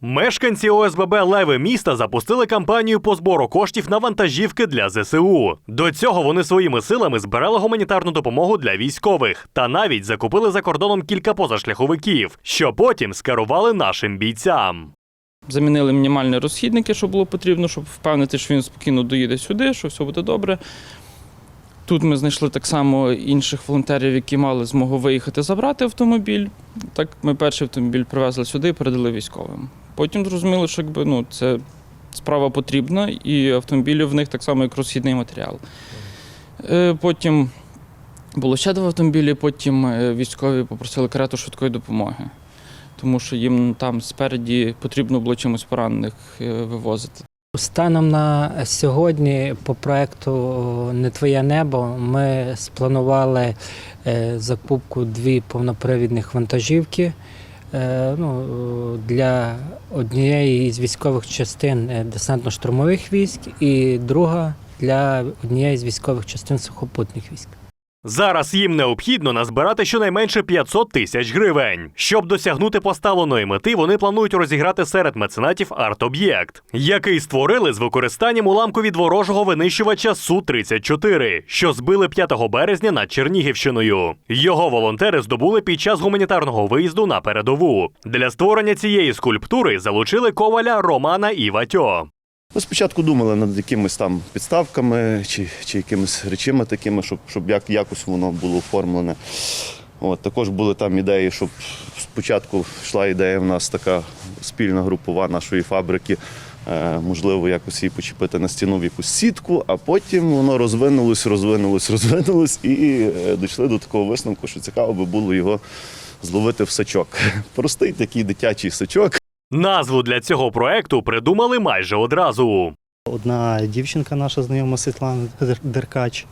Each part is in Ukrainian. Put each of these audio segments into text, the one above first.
Мешканці ОСББ Леви міста запустили кампанію по збору коштів на вантажівки для ЗСУ. До цього вони своїми силами збирали гуманітарну допомогу для військових та навіть закупили за кордоном кілька позашляховиків, що потім скерували нашим бійцям. Замінили мінімальні розхідники, що було потрібно, щоб впевнити, що він спокійно доїде сюди, що все буде добре. Тут ми знайшли так само інших волонтерів, які мали змогу виїхати забрати автомобіль. Так ми перший автомобіль привезли сюди і передали військовим. Потім зрозуміли, що якби, ну, це справа потрібна, і автомобілі в них так само, як розхідний матеріал. Е, Потім було ще два автомобілі, потім е, військові попросили карету швидкої допомоги тому що їм там спереді потрібно було чимось поранених е, вивозити. Станом на сьогодні по проекту Не твоє небо ми спланували е, закупку дві повнопривідних вантажівки е, ну, для однієї із військових частин е, десантно-штурмових військ і друга для однієї з військових частин сухопутних військ. Зараз їм необхідно назбирати щонайменше 500 тисяч гривень. Щоб досягнути поставленої мети, вони планують розіграти серед меценатів арт-об'єкт, який створили з використанням уламку від ворожого винищувача Су-34, що збили 5 березня над Чернігівщиною. Його волонтери здобули під час гуманітарного виїзду на передову. Для створення цієї скульптури залучили коваля Романа Іватьо. Ми спочатку думали над якимись там підставками чи, чи якимись речами такими, щоб, щоб як, якось воно було оформлене. От, також були там ідеї, щоб спочатку йшла ідея в нас така спільна групова нашої фабрики. е, Можливо, якось її почепити на стіну в якусь сітку, а потім воно розвинулось, розвинулось, розвинулось і е, дійшли до такого висновку, що цікаво би було його зловити в сачок. Простий такий дитячий сачок. Назву для цього проекту придумали майже одразу. Одна дівчинка, наша знайома Світлана Деркач,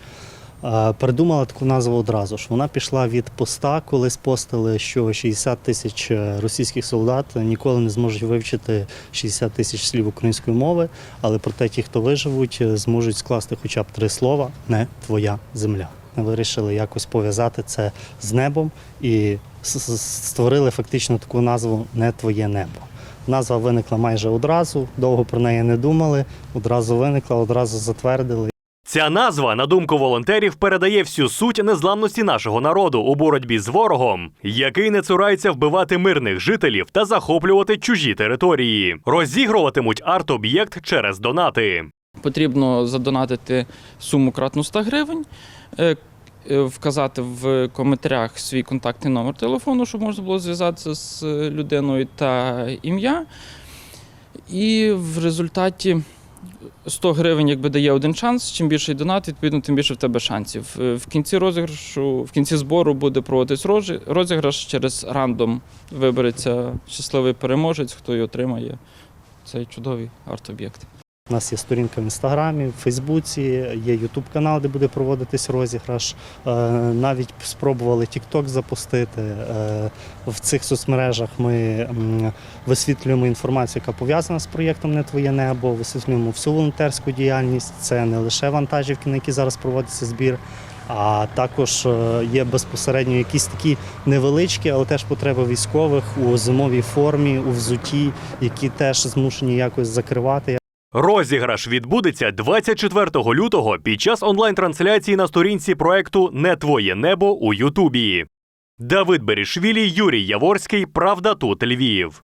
придумала таку назву одразу ж. Вона пішла від поста, коли спостили, що 60 тисяч е, російських солдат ніколи не зможуть вивчити 60 тисяч слів української мови, але проте ті, хто виживуть, е, зможуть скласти хоча б три слова не твоя земля. Вирішили якось пов'язати це з небом і створили фактично таку назву Не твоє небо. Назва виникла майже одразу, довго про неї не думали, одразу виникла, одразу затвердили. Ця назва, на думку волонтерів, передає всю суть незламності нашого народу у боротьбі з ворогом, який не цурається вбивати мирних жителів та захоплювати чужі території. Розігруватимуть арт-об'єкт через донати. Потрібно задонатити суму кратну 100 гривень, е, вказати в коментарях свій контактний номер телефону, щоб можна було зв'язатися з е, людиною та ім'я. І в результаті 100 гривень якби дає один шанс. Чим більший донат, відповідно, тим більше в тебе шансів. Е, В кінці розіграшу, в кінці збору буде проводитись розіграш через рандом. Вибереться щасливий переможець, хто і отримає цей чудовий арт-об'єкт. У нас є сторінка в інстаграмі, в Фейсбуці, є Ютуб канал, де буде проводитись розіграш. Е, Навіть спробували TikTok запустити. Е, В цих соцмережах ми висвітлюємо інформацію, яка пов'язана з проєктом Не твоє небо, висвітлюємо всю волонтерську діяльність. Це не лише вантажівки, на які зараз проводиться збір. А також е, є безпосередньо якісь такі невеличкі, але теж потреби військових у зимовій формі, у взуті, які теж змушені якось закривати. Розіграш відбудеться 24 лютого під час онлайн-трансляції на сторінці проекту Не твоє небо у Ютубі. Давид Берішвілі, Юрій Яворський. Правда тут Львів.